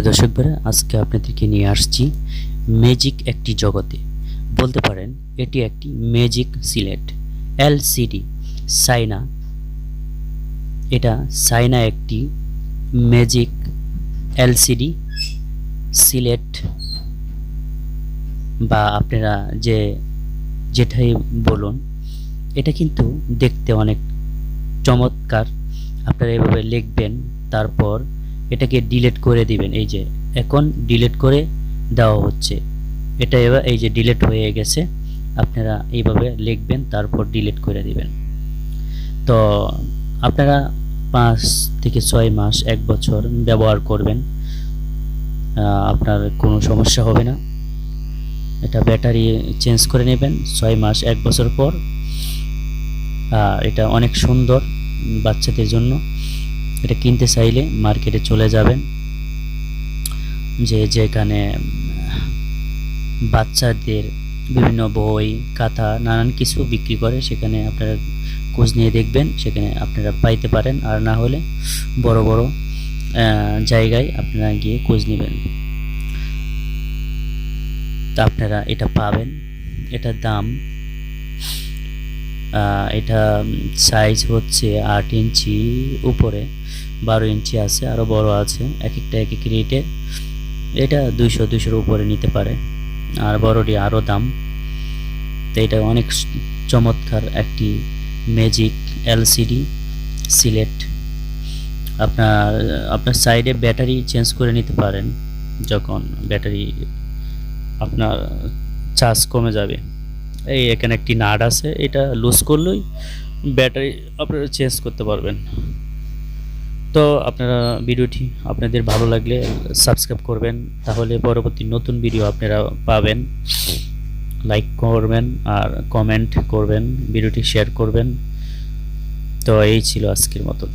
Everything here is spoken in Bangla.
প্রিয় দর্শকরা আজকে আপনাদেরকে নিয়ে আসছি ম্যাজিক একটি জগতে। বলতে পারেন, এটি একটি ম্যাজিক সিলেট, এলসিডি, সাইনা। এটা সাইনা একটি ম্যাজিক এলসিডি সিলেট বা আপনারা যে, যেটাই বলুন, এটা কিন্তু দেখতে অনেক চমৎকার। আপনারা এভাবে লিখবেন, তারপর এটাকে ডিলিট করে দিবেন। এই যে এখন ডিলিট করে দেওয়া হচ্ছে। এটা এবার এই যে ডিলেট হয়ে গেছে, আপনারা এইভাবে লিখবেন, তারপর ডিলেট করে দিবেন। তো আপনারা পাঁচ থেকে ছয় মাস, এক বছর ব্যবহার করবেন। আপনার কোনো সমস্যা হবে না। এটা ব্যাটারি চেঞ্জ করে নেবেন, ছয় মাস, এক বছর পর। এটা অনেক সুন্দর বাচ্চাদের জন্য। এটা কিনতে চাইলে মার্কেটে চলে যাবেন। যে যেখানে, বাচ্চাদের বিভিন্ন বই, খাতা, নানান কিছু বিক্রি করে সেখানে আপনারা খোঁজ নিয়ে দেখবেন, সেখানে আপনারা পাইতে পারেন। আর না হলে বড় বড় জায়গায় আপনারা গিয়ে খোঁজ নেবেন। তা আপনারা এটা পাবেন। এটার দাম এটা সাইজ হচ্ছে আট ইঞ্চি উপরে। বারো ইঞ্চি আছে আরও বড় আছে এক একটা এক এক রেটে। এটা দুইশো, দুইশোর উপরে নিতে পারে। আর বড়টি আরও দাম। তো এটা অনেক চমৎকার একটি ম্যাজিক এলসিডি সিলেট। আপনার আপনার সাইডে ব্যাটারি চেঞ্জ করে নিতে পারেন যখন ব্যাটারি আপনার চার্জ কমে যাবে। এই এখানে একটি নাট আছে, এটা লুজ করলেই ব্যাটারি আপনারা চেঞ্জ করতে পারবেন। তো আপনারা ভিডিওটি আপনাদের ভালো লাগলে সাবস্ক্রাইব করবেন, তাহলে পরবর্তী নতুন ভিডিও আপনারা পাবেন। লাইক করবেন আর কমেন্ট করবেন, ভিডিওটি শেয়ার করবেন। তো এই ছিল আজকের মতন।